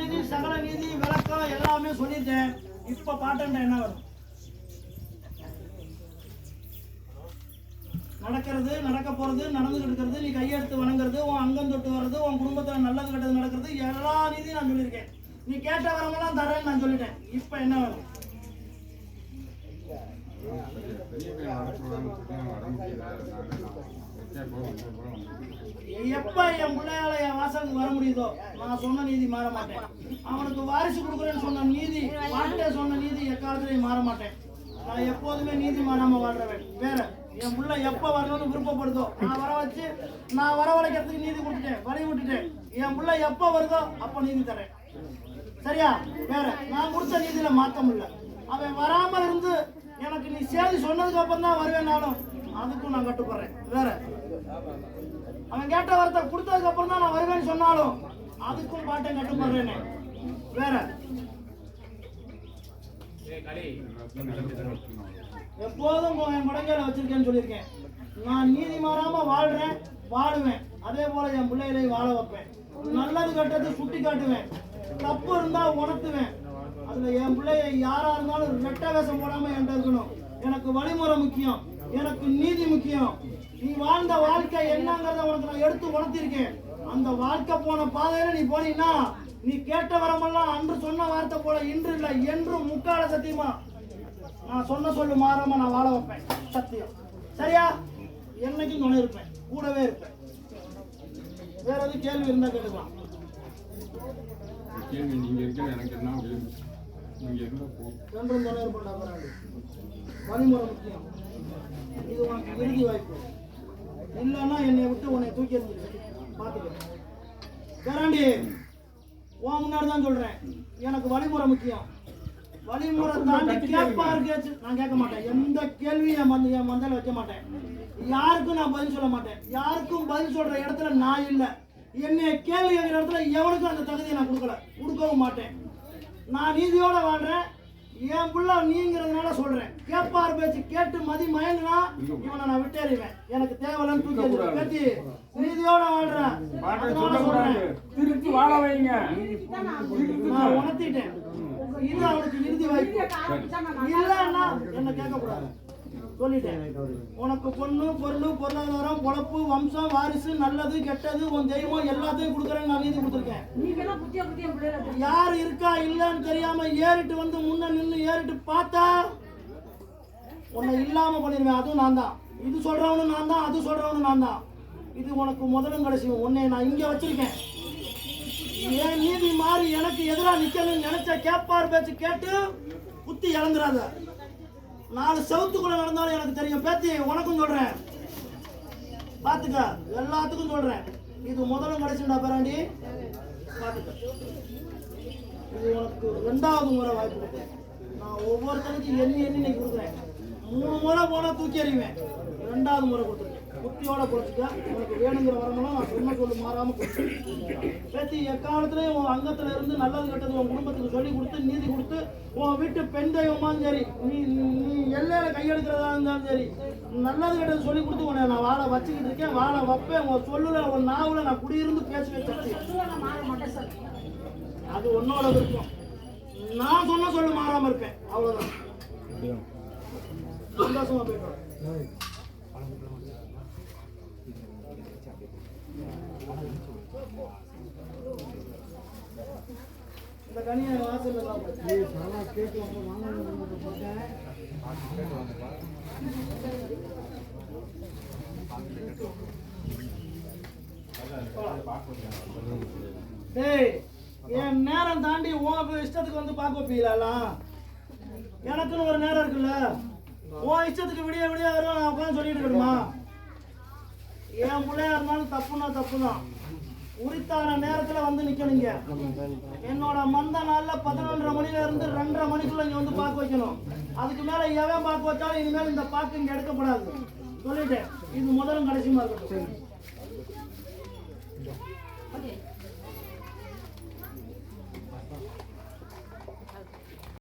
நீதி சகல நீதி விளக்கம் எல்லாமே சொல்லிட்டேன் இப்போ பாட்டன்ட்ட என்ன வரும் நடக்கிறது நடக்க போகிறது நடந்துகிட்டு இருக்கிறது நீ கையெடுத்து வணங்குறது உன் அங்கம் தொட்டு வர்றது உன் குடும்பத்தில் நல்லது கெட்டது நடக்கிறது எல்லா நீதியும் நான் சொல்லியிருக்கேன் நீ கேட்ட வரமெல்லாம் தரேன்னு நான் சொல்லிட்டேன் இப்போ என்ன வரும் பெரிய பையன் எப்ப என் பிள்ளையால என் வாசலுக்கு வர முடியுதோ நான் சொன்ன நீதி மாற மாட்டேன் அவனுக்கு வாரிசு கொடுக்குறேன்னு சொன்ன நீதி வாழ்க்கை சொன்ன நீதி எக்காலத்திலையும் மாற மாட்டேன் நான் எப்போதுமே நீதி மாறாம வாழ்றவன். வேற என் புள்ள எப்ப வரணும்னு விருப்பப்படுதோ நான் வர வச்சு நான் வரவழைக்கிறதுக்கு நீதி கொடுத்துட்டேன் வழி விட்டுட்டேன். என் புள்ள எப்ப வருதோ அப்ப நீதி தரேன். சரியா? வேற நான் கொடுத்த நீதியில மாற்றம் இல்ல. அவன் வராம இருந்து எனக்கு நீ சேதி சொன்னதுக்கு அப்புறம் தான் வருவேனாலும் அதுக்கும் நான் கட்டுப்படுறேன். வேற. அவன் கேட்ட வார்த்தை கொடுத்ததுக்கு அப்புறம் தான் நான் வருவேன்னு சொன்னாலும் அதுக்கும் பாட்டை கட்டுப்படுறேனே வேற. எப்போதும் என் முடங்கையில வச்சிருக்கேன்னு சொல்லியிருக்கேன். நான் நீதி மாறாம வாழ்றேன் வாழுவேன். அதே போல என் பிள்ளைகளையும் வாழ வைப்பேன். நல்லது கெட்டது சுட்டி காட்டுவேன். தப்பு இருந்தா உணர்த்துவேன். அதுல என் பிள்ளைய யாரா இருந்தாலும் ரெட்ட வேஷம் போடாம என்கிட்ட இருக்கணும். எனக்கு வழிமுறை முக்கியம். எனக்கு நீதி முக்கியம். நீ வாழ்ந்த வாழ்க்கை என்னங்கிறத உனக்கு நான் எடுத்து உணர்த்திருக்கேன். அந்த வாழ்க்கை போன பாதையில நீ போனீங்கன்னா நீ கேட்ட வரமெல்லாம் அன்று சொன்ன வார்த்தை போல இன்று இல்லை என்றும் முக்கால சத்தியமா நான் சொன்ன சொல்லு மாறாம நான் வாழ வைப்பேன். சத்தியம். சரியா? என்னைக்கும் துணை இருப்பேன். கூடவே இருப்பேன். வேற எதுவும் கேள்வி இருந்தா கேட்டுக்கலாம். கேள்வி நீங்க இருக்கிற எனக்கு என்ன வேணும் நீங்க இருந்தா போ ரெண்டும் துணை இருப்பேன்டா பிராண்டி வழிமுறை முக்கியம். இது உனக்கு இறுதி வாய்ப்பு. இல்லைன்னா என்னை விட்டு உன்னை தூக்கி எறிஞ்சிரு. பார்த்துக்க. பேராண்டி உன் முன்னாடி தான் சொல்றேன். எனக்கு வழிமுறை முக்கியம். வழிமுறை தாண்டி கேட்பாரு கேச்சு. நான் கேட்க மாட்டேன். எந்த கேள்வியும் என் மந்த என் மந்தையில வைக்க மாட்டேன். யாருக்கும் நான் பதில் சொல்ல மாட்டேன். யாருக்கும் பதில் சொல்ற இடத்துல நான் இல்லை. என்னை கேள்வி கேட்கிற இடத்துல எவனுக்கும் அந்த தகுதியை நான் கொடுக்கல. கொடுக்கவும் மாட்டேன். நான் நீதியோட வாழ்றேன். என் புள்ள நீங்கிறதுனால சொல்றேன். கேட்பார் பேச்சு கேட்டு மதி மயங்கினா இவனை நான் விட்டேறிவேன். எனக்கு தேவையில்லைன்னு தூக்கி. பேச்சு நீதியோட வாழ்றேன். திருப்பி வாழ வைங்க. நான் உணர்த்திட்டேன். இது அவனுக்கு இறுதி வாய்ப்பு. இல்லைன்னா என்ன கேட்கக்கூடாது. சொல்லிட்டேன். உனக்கு பொண்ணு பொருள் பொருளாதாரம் பொழப்பு வம்சம் வாரிசு நல்லது கெட்டது உன் தெய்வம் எல்லாத்தையும் கொடுக்குறேன்னு நான் நீதி கொடுத்துருக்கேன். யார் இருக்கா இல்லைன்னு தெரியாம ஏறிட்டு வந்து முன்ன நின்று ஏறிட்டு பார்த்தா உன்னை இல்லாம பண்ணிடுவேன் அதுவும் நான் தான். இது சொல்றவனும் நான் தான் அது சொல்றவனும் நான் தான். இது உனக்கு முதலும் கடைசியும். உன்னை நான் இங்க வச்சிருக்கேன். ஏன் நீதி மாறி எனக்கு எதிராக நிக்கணும்னு நினைச்ச கேப்பார் பேச்சு கேட்டு குத்தி இழந்துடாத நாலு செவத்துக்குள்ள நடந்தாலும் எனக்கு தெரியும். பேத்தி உனக்கும் சொல்றேன். பாத்துக்க எல்லாத்துக்கும் சொல்றேன். இது முதலும் கிடைச்சுடா பேராண்டி? பாத்துக்க. இது உனக்கு ரெண்டாவது முறை வாய்ப்பு கொடுத்தேன் நான் ஒவ்வொருத்தனுக்கும் எண்ணி எண்ணி நீ கொடுக்குறேன். மூணு முறை போனா தூக்கி எறிவேன். ரெண்டாவது முறை கொடுத்துருவேன். புத்தியோட கொடுத்துக்க உனக்கு வேணுங்கிற வரமெல்லாம் நான் சொன்ன சொல்லு மாறாம பேத்தி எக்காலத்துலயும் உன் அங்கத்துல இருந்து நல்லது கெட்டது உன் குடும்பத்துக்கு சொல்லி கொடுத்து நீதி கொடுத்து உன் வீட்டு பெண் தெய்வமாலும் சரி நீ நீ எல்லையில கையெடுக்கிறதா இருந்தாலும் சரி நல்லது கெட்டது சொல்லி கொடுத்து உன்னை நான் வாழ வச்சுக்கிட்டு இருக்கேன் வாழ வைப்பேன் உன் சொல்லுல உன் நாவுல நான் குடியிருந்து மாட்டேன் சார் அது உன்னோட விருப்பம். நான் சொன்ன சொல்லு மாறாம இருப்பேன். அவ்வளவுதான். சந்தோஷமா போயிட்டு இந்த கனியை எல்லாம் போட்டு. டேய் என் நேரம் தாண்டி உன் இஷ்டத்துக்கு வந்து பார்க்க வைப்பீங்களா எனக்குன்னு ஒரு நேரம் இருக்குல்ல. உன் இஷ்டத்துக்கு விடிய விடிய வரும் நான் உட்காந்து சொல்லிட்டு இருக்கணுமா? என் பிள்ளையா இருந்தாலும் தப்புனா தப்பு தான் உரித்தான நேரத்துல வந்து நிக்கணுங்க. என்னோட மந்த நாள்ல பதினொன்றரை மணில இருந்து ரெண்டரை மணிக்குள்ள இங்க வந்து பாக்கு வைக்கணும். அதுக்கு மேல எவன் பாக்கு வச்சாலும் இனிமேல் இந்த பாக்கு இங்க எடுக்கப்படாது. சொல்லிட்டேன். இது முதலும் கடைசியுமா இருக்கட்டும்